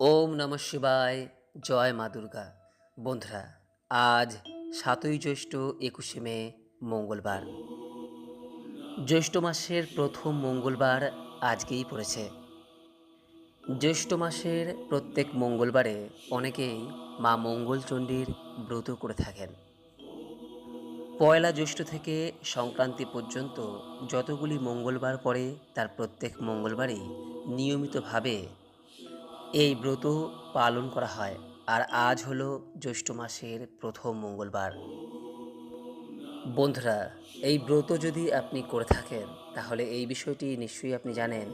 ওম নমঃ শিবায়। জয় মা দুর্গা। বন্ধুরা, আজ সাতই জ্যৈষ্ঠ একুশে মে, মঙ্গলবার। জ্যৈষ্ঠ মাসের প্রথম মঙ্গলবার আজকেই পড়েছে। জ্যৈষ্ঠ মাসের প্রত্যেক মঙ্গলবারে অনেকেই মা মঙ্গলচণ্ডীর ব্রত করে থাকেন। পয়লা জ্যৈষ্ঠ থেকে সংক্রান্তি পর্যন্ত যতগুলি মঙ্গলবার পড়ে, তার প্রত্যেক মঙ্গলবারই নিয়মিতভাবে এই ব্রত পালন করা হয়। আর আজ হলো জ্যৈষ্ঠ মাসের প্রথম মঙ্গলবার। বন্ধুরা, এই ব্রত যদি আপনি করে থাকেন, তাহলে এই বিষয়টি নিশ্চয়ই আপনি জানেন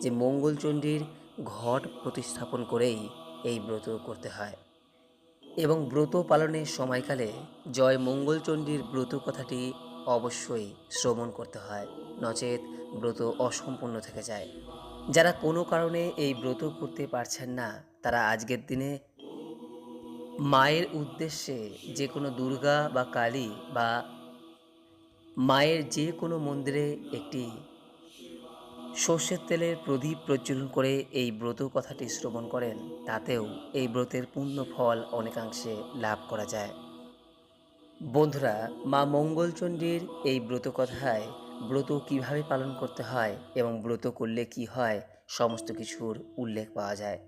যে মঙ্গলচণ্ডীর ঘট প্রতিস্থাপন করেই এই ব্রত করতে হয়। এবং ব্রত পালনের সময়কালে জয় মঙ্গলচণ্ডীর ব্রত কথাটি অবশ্যই শ্রবণ করতে হয়। নচেত ব্রত অসম্পূর্ণ থেকে যায়। যারা কোনো কারণে এই ব্রত করতে পারছেন না, তারা আজকের দিনে মায়ের উদ্দেশ্যে যে কোনো দুর্গা বা কালী বা মায়ের যে কোনো মন্দিরে একটি সর্ষের তেলের প্রদীপ প্রজ্বলন করে এই ব্রত কথাটি শ্রবণ করেন, তাতেও এই ব্রতের পূর্ণ ফল অনেকাংশে লাভ করা যায়। বন্ধুরা, মা মঙ্গলচণ্ডীর এই ব্রত কথায় ব্রত কীভাবে পালন করতে হয় এবং ব্রত করলে কি হয়, সমস্ত কিছুর উল্লেখ পাওয়া যায়।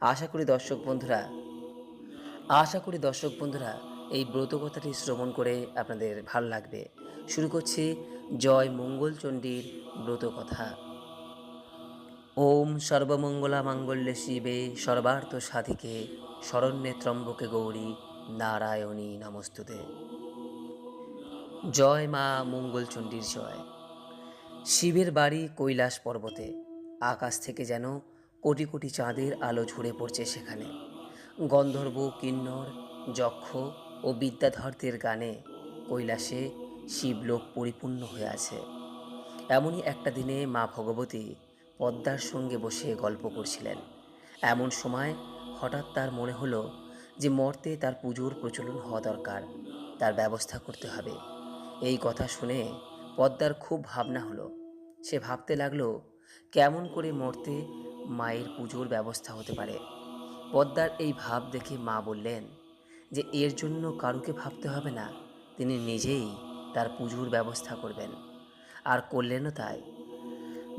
আশা করি দর্শক বন্ধুরা, আশা করি দর্শক বন্ধুরা, এই ব্রত কথাটি শ্রবণ করে আপনাদের ভালো লাগবে। শুরু করছি জয় মঙ্গলচণ্ডীর ব্রত কথা। ওম সর্বমঙ্গলা মাঙ্গল্যে শিবে সর্বার্থ সাধিকে, শরণ্যে ত্রম্বকে গৌরী নারায়ণী নমস্তুতে। জয় মা মঙ্গলচণ্ডীর জয়। শিবের বাড়ি কৈলাস পর্বতে। আকাশ থেকে যেন কোটি কোটি চাঁদের আলো ঝরে পড়ছে সেখানে। গন্ধর্ব, কিন্নর, যক্ষ ও বিদ্যাধরদের গানে কৈলাসে শিবলোক পরিপূর্ণ হয়ে আছে। এমনই একটা দিনে মা ভগবতী পদ্মার সঙ্গে বসে গল্প করছিলেন। এমন সময় হঠাৎ তার মনে হলো যে মর্তে তার পুজোর প্রচলন হওয়া দরকার, তার ব্যবস্থা করতে হবে। এই কথা শুনে পদ্মার খুব ভাবনা হলো। সে ভাবতে লাগল, কেমন করে মর্তে মায়ের পুজোর ব্যবস্থা হতে পারে? পদ্মার এই ভাব দেখে মা বললেন যে, এর জন্য কারুকে ভাবতে হবে না, তিনি নিজেই তার পুজোর ব্যবস্থা করবেন। আর করলেনও তাই।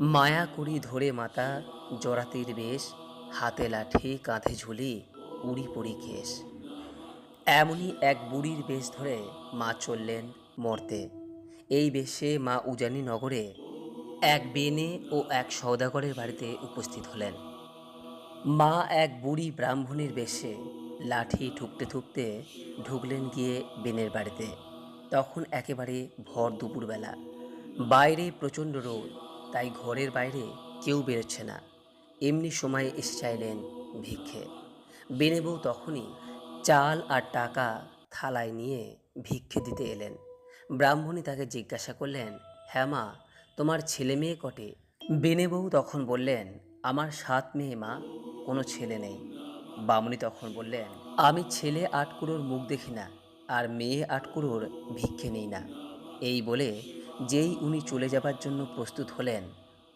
মায়া করি ধরে মাতা, জরাতির বেশ, হাতে লাঠি কাঁধে ঝুলি, উড়ি পুড়ি কেশ। এমনই এক বুড়ির বেশ ধরে মা চললেন মর্তে। এই বেশে মা উজানি নগরে এক বেনে ও এক সৌদাগরের বাড়িতে উপস্থিত হলেন। মা এক বুড়ি ব্রাহ্মণের বেশে লাঠি ঠুকতে ঠুকতে ঢুকলেন গিয়ে বেনের বাড়িতে। তখন একেবারে ভর দুপুরবেলা। বাইরে প্রচণ্ড রোদ, তাই ঘরের বাইরে কেউ বেরোচ্ছে না। এমনি সময় এসে চাইলেন ভিক্ষে। বেনে বউ তখনই চাল আর টাকা থালায় নিয়ে ভিক্ষে দিতে এলেন। ব্রাহ্মণী তাকে জিজ্ঞাসা করলেন হ্যাঁ মা, তোমার ছেলে মেয়ে কটে? বেনে বউ তখন বললেন, আমার সাত মেয়ে মা, কোনো ছেলে নেই। বামুনি তখন বললেন, আমি ছেলে আটকুড়োর মুখ দেখি না, আর মেয়ে আটকুড়োর ভিক্ষে নেই না। এই বলে যেই উনি চলে যাবার জন্য প্রস্তুত হলেন,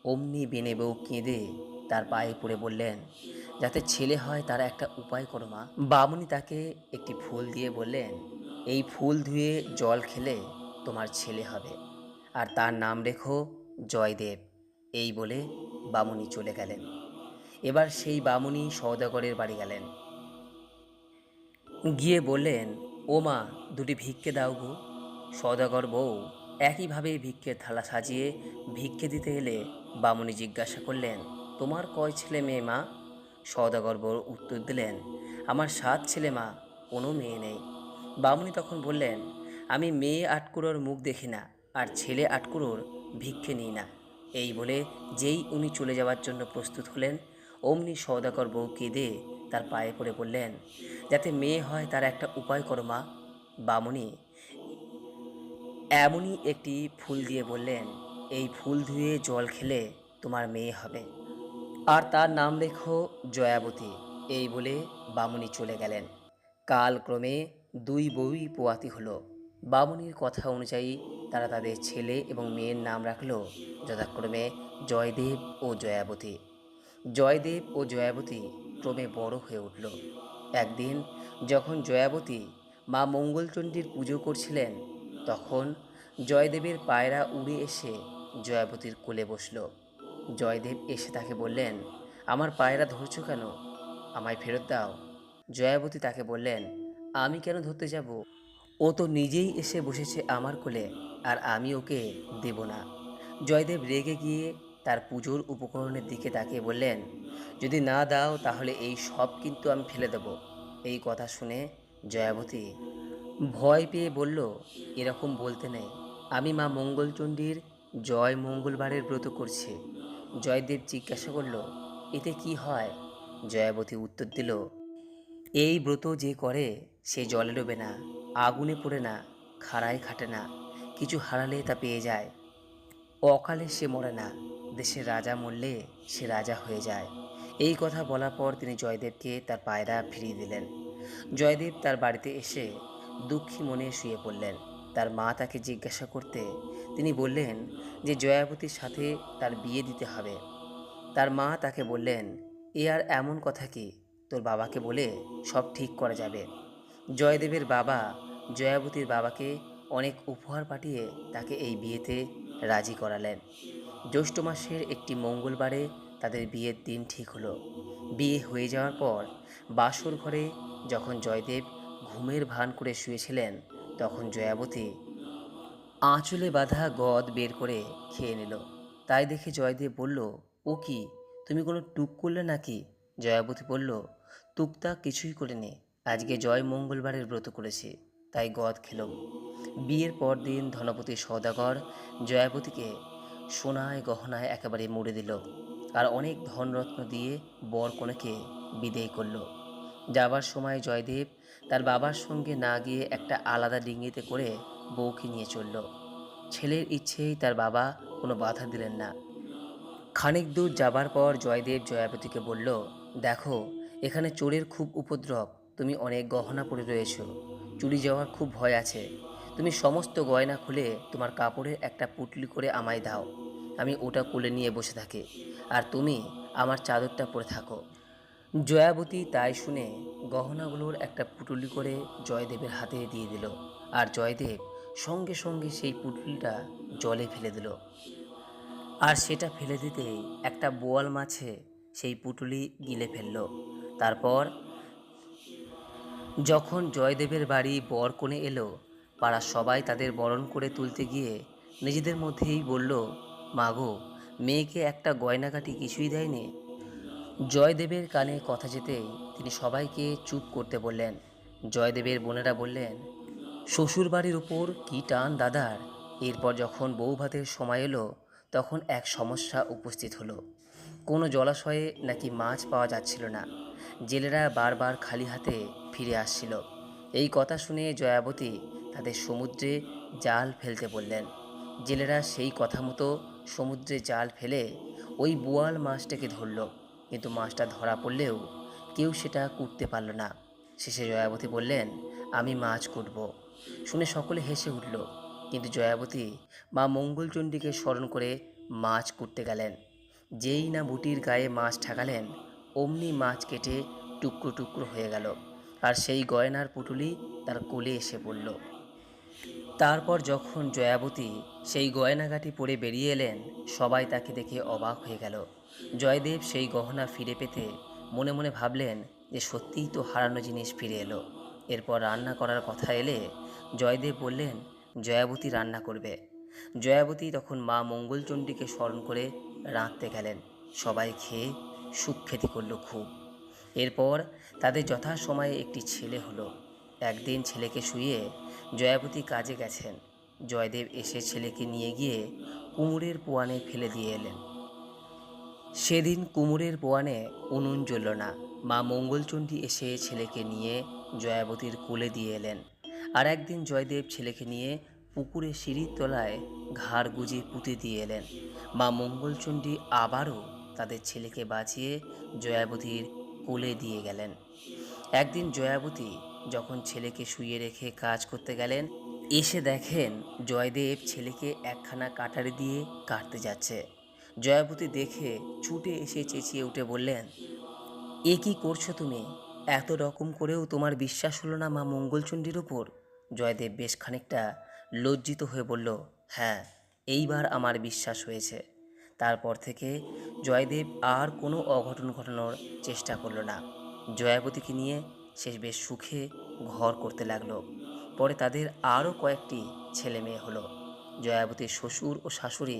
অমনি বেনে বউ কেঁদে তার পায়ে পড়ে বললেন, যাতে ছেলে হয় তার একটা উপায় করো মা। বামুনি তাকে একটি ফুল দিয়ে বললেন, এই ফুল ধুয়ে জল খেলে তোমার ছেলে হবে। আর তার নাম রেখো জয়দেব। এই বলে বামুনি চলে গেলেন। এবার সেই বামুনি সৌদাগরের বাড়ি গেলেন। গিয়ে বললেন, ও মা, দুটি ভিক্ষে দাও গো। সৌদাগর বউ একইভাবে ভিক্ষের থালা সাজিয়ে ভিক্ষে দিতে এলে বামুনি জিজ্ঞাসা করলেন, তোমার কয় ছেলে মেয়ে মা? সৌদাগর বউ উত্তর দিলেন, আমার সাত ছেলে মা, কোনো মেয়ে নেই। বামুনি তখন বললেন আমি মেয়ে আটকুরোর মুখ দেখি না, আর ছেলে আটকুরোর ভিক্ষে নিই না। এই বলে যেই উনি চলে যাওয়ার জন্য প্রস্তুত হলেন, অমনি সৌদাগর বউ কেঁদে তার পায়ে পড়ে বললেন, যাতে মেয়ে হয় তার একটা উপায় করো মা। বামুনি এমনই একটি ফুল দিয়ে বললেন, এই ফুল ধুয়ে জল খেলে তোমার মেয়ে হবে। আর তার নাম রেখো জয়াবতী। এই বলে বামুনি চলে গেলেন। কালক্রমে দুই বউই পোয়াতি হলো। বামুনির কথা অনুযায়ী তারা তাদের ছেলে এবং মেয়ের নাম রাখল যথাক্রমে জয়দেব ও জয়াবতী। জয়দেব ও জয়াবতী ক্রমে বড় হয়ে উঠল। একদিন যখন জয়াবতী মা মঙ্গলচণ্ডীর পুজো করছিলেন, তখন জয়দেবের পায়রা উড়ে এসে জয়াবতীর কোলে বসল। জয়দেব এসে তাকে বললেন, আমার পায়রা ধরছো কেন? আমায় ফেরত দাও। জয়াবতী তাকে বললেন, আমি কেন ধরতে যাব? ও তো নিজেই এসে বসেছে আমার কোলে, আর আমি ওকে দেব না। জয়দেব রেগে গিয়ে তার পুজোর উপকরণের দিকে তাকিয়ে বললেন, যদি না দাও তাহলে এই সব কিন্তু আমি ফেলে দেব। এই কথা শুনে জয়াবতী ভয় পেয়ে বলল, এরকম বলতে নেই। আমি মা মঙ্গলচণ্ডীর জয় মঙ্গলবারের ব্রত করছি। জয়দেব জিজ্ঞাসা করল, এতে কি হয়? জয়াবতী উত্তর দিল, এই ব্রত যে করে সে জলে ডোবে না। আগুনে পড়ে না, খাড়ায় খাটে না, কিছু হারালে তা পেয়ে যায়। অকালে সে মরে না, দেশের রাজা মরলে সে রাজা হয়ে যায়। এই কথা বলার পর তিনি জয়দেবকে তার পায়রা ফিরিয়ে দিলেন। জয়দেব তার বাড়িতে এসে দুঃখী মনে শুয়ে পড়লেন। তার মা তাকে জিজ্ঞাসা করতে তিনি বললেন যে, জয়াবতীর সাথে তার বিয়ে দিতে হবে। তার মা তাকে বললেন, এ আর এমন কথা কি? তোর বাবাকে বলে সব ঠিক করা যাবে। জয়দেবের বাবা, জয়াবতীর বাবাকে অনেক উপহার পাঠিয়ে তাকে এই বিয়েতে রাজি করালেন। জ্যৈষ্ঠ মাসের একটি মঙ্গলবারে তাদের বিয়ের দিন ঠিক হলো। বিয়ে হয়ে যাওয়ার পর বাসর ঘরে যখন জয়দেব ঘুমের ভান করে শুয়েছিলেন, তখন জয়াবতী আঁচলে বাঁধা গদ বের করে খেয়ে নিল। তাই দেখে জয়দেব বলল, ও কি? তুমি কোনো টুক করলে নাকি? জয়াবতী বলল, টুকটা কিছুই করিনি। আজকে জয় মঙ্গলবারের ব্রত করেছে, তাই গদ খেলাম বিয়ের পর দিন ধনপতি সৌদাগর জয়াবতীকে সোনায় গহনায় একেবারে মুড়ে দিল আর অনেক ধনরত্ন দিয়ে বর কনেকে বিদেয় করল। যাবার সময় জয়দেব তার বাবার সঙ্গে না গিয়ে একটা আলাদা ডিঙিতে করে বউকে নিয়ে চলল। ছেলের ইচ্ছেই তার বাবা কোনো বাধা দিলেন না। খানিক দূর যাবার পর জয়দেব জয়াবতীকে বলল, দেখো, এখানে চোরের খুব উপদ্রব। তুমি অনেক গহনা পরে রয়েছ। চুরি যাওয়ার খুব ভয় আছে। তুমি সমস্ত গয়না খুলে তোমার কাপড়ের একটা পুটলি করে আমায় দাও। আমি ওটা কোলে নিয়ে বসে থাকি। আর তুমি আমার চাদরটা পরে থাকো। জয়াবতী তাই শুনে গহনাগুলোর একটা পুটুলি করে জয়দেবের হাতে দিয়ে দিল। আর জয়দেব সঙ্গে সঙ্গে সেই পুটুলিটা জলে ফেলে দিল। আর সেটা ফেলে দিতেই একটা বোয়াল মাছে সেই পুটুলি গিলে ফেলল। তারপর যখন জয়দেবের বাড়ি বর কোণে এলো পাড়ার সবাই তাদের বরণ করে তুলতে গিয়ে নিজেদের মধ্যেই বলল, মাগো, মেয়েকে একটা গয়নাকাটি কিছুই দেয়নি? জয়দেবের কানে কথা যেতেই তিনি সবাইকে চুপ করতে বললেন। জয়দেবের বোনেরা বললেন শ্বশুর বাড়ির উপর কী টান দাদার? এরপর যখন বউ ভাতের সময় এলো, তখন এক সমস্যা উপস্থিত হলো। কোনো জলাশয়ে নাকি মাছ পাওয়া যাচ্ছিল না। জেলেরা বারবার খালি হাতে ফিরে আসছিল। এই কথা শুনে জয়াবতী তাদের সমুদ্রে জাল ফেলতে বললেন। জেলেরা সেই কথা মতো সমুদ্রে জাল ফেলে ওই বোয়াল মাছটাকে ধরল। কিন্তু মাছটা ধরা পড়লেও কেউ সেটা কুটতে পারল না। শেষে জয়াবতী বললেন, আমি মাছ কুটব। শুনে সকলে হেসে উঠল। কিন্তু জয়াবতী মা মঙ্গলচণ্ডীকে স্মরণ করে মাছ কুটতে গেলেন। যেই না বুটির গায়ে মাছ ঠেকালেন অমনি মাছ কেটে টুকরো টুকরো হয়ে গেল। আর সেই গয়নার পুটুলি তার কোলে এসে পড়ল। তারপর যখন জয়াবতী সেই গয়নাগাটি পরে বেরিয়ে এলেন, সবাই তাকে দেখে অবাক হয়ে গেল। জয়দেব সেই গহনা ফিরে পেতে মনে মনে ভাবলেন যে সত্যিই তো হারানো জিনিস ফিরে এলো। এরপর রান্না করার কথা এলে জয়দেব বললেন, জয়াবতী রান্না করবে। জয়াবতী তখন মা মঙ্গলচণ্ডীকে স্মরণ করে রাঁধতে গেলেন। সবাই খেয়ে সুখ্যাতি করল খুব। এরপর তাদের যথাসময়ে একটি ছেলে হলো। একদিন ছেলেকে শুয়ে জয়াবতী কাজে গেছেন। জয়দেব এসে ছেলেকে নিয়ে গিয়ে কুমুরের পোয়ানে ফেলে দিয়ে এলেন। সেদিন কুমুরের পোয়ানে উনুন জ্বলল না। মা মঙ্গলচণ্ডী এসে ছেলেকে নিয়ে জয়াবতীর কোলে দিয়ে এলেন। আর একদিন জয়দেব ছেলেকে নিয়ে পুকুরে সিঁড়ির তলায় ঘাড় গুজিয়ে পুঁতে দিয়ে এলেন। মা মঙ্গলচণ্ডী আবারও তাদের ছেলেকে বাঁচিয়ে জয়াবতীর কোলে দিয়ে গেলেন। একদিন জয়াবতী যখন ছেলেকে শুয়ে রেখে কাজ করতে গেলেন, এসে দেখেন জয়দেব ছেলেকে একখানা কাটারি দিয়ে কাটতে যাচ্ছে। জয়াবতী দেখে ছুটে এসে চেঁচিয়ে উঠে বললেন, এ কি করছ তুমি? এত রকম করেও তোমার বিশ্বাস হলো না মা মঙ্গলচণ্ডীর ওপর জয়দেব বেশ খানিকটা লজ্জিত হয়ে বলল হ্যাঁ এইবার আমার বিশ্বাস হয়েছে। তারপর থেকে জয়দেব আর কোনো অঘটন ঘটানোর চেষ্টা করল না। জয়াবতীকে নিয়ে সে বেশ সুখে ঘর করতে লাগল। পরে তাদের আরও কয়েকটি ছেলে মেয়ে হলো। জয়াবতীর শ্বশুর ও শাশুড়ি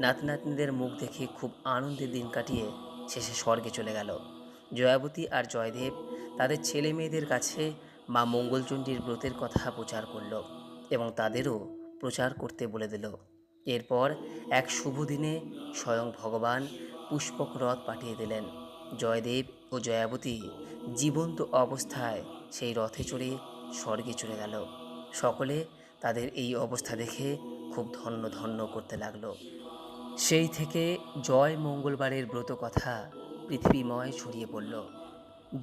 নাতি নাতনিদের মুখ দেখে খুব আনন্দের দিন কাটিয়ে শেষে স্বর্গে চলে গেল। জয়াবতী আর জয়দেব তাদের ছেলে মেয়েদের কাছে মা মঙ্গলচণ্ডীর ব্রতের কথা প্রচার করল এবং তাদেরও প্রচার করতে বলে দিল। এরপর এক শুভ দিনে স্বয়ং ভগবান পুষ্পক রথ পাঠিয়ে দিলেন। জয়দেব ও জয়াবতী জীবন্ত অবস্থায় সেই রথে চড়ে স্বর্গে চলে গেল। সকলে তাদের এই অবস্থা দেখে খুব ধন্য ধন্য করতে লাগল। সেই থেকে জয় মঙ্গলবারের ব্রত কথা পৃথিবীময় ছড়িয়ে পড়ল।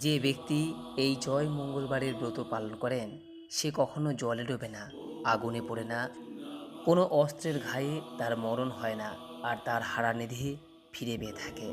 যে ব্যক্তি এই জয় মঙ্গলবারের ব্রত পালন করেন, সে কখনো জলে ডোবে না, আগুনে পড়ে না কোনো অস্ত্রের ঘায়ে তার মরণ হয় না আর তার হারানিধি ফিরে পেয়ে থাকে।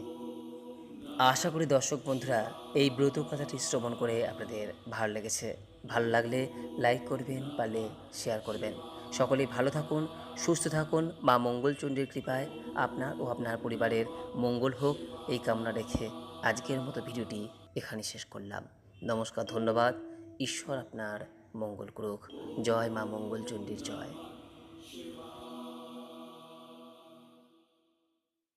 আশা করি দর্শক বন্ধুরা, এই ব্রত কথাটি শ্রবণ করে আপনাদের ভালো লেগেছে। ভালো লাগলে লাইক করবেন, পারলে শেয়ার করবেন। সকলেই ভালো থাকুন, সুস্থ থাকুন। মা মঙ্গলচণ্ডীর কৃপায় আপনার ও আপনার পরিবারের মঙ্গল হোক এই কামনা রেখে আজকের মতো ভিডিওটি এখানে শেষ করলাম। নমস্কার, ধন্যবাদ। ঈশ্বর আপনার মঙ্গল করুক। জয় মা মঙ্গলচণ্ডীর জয়।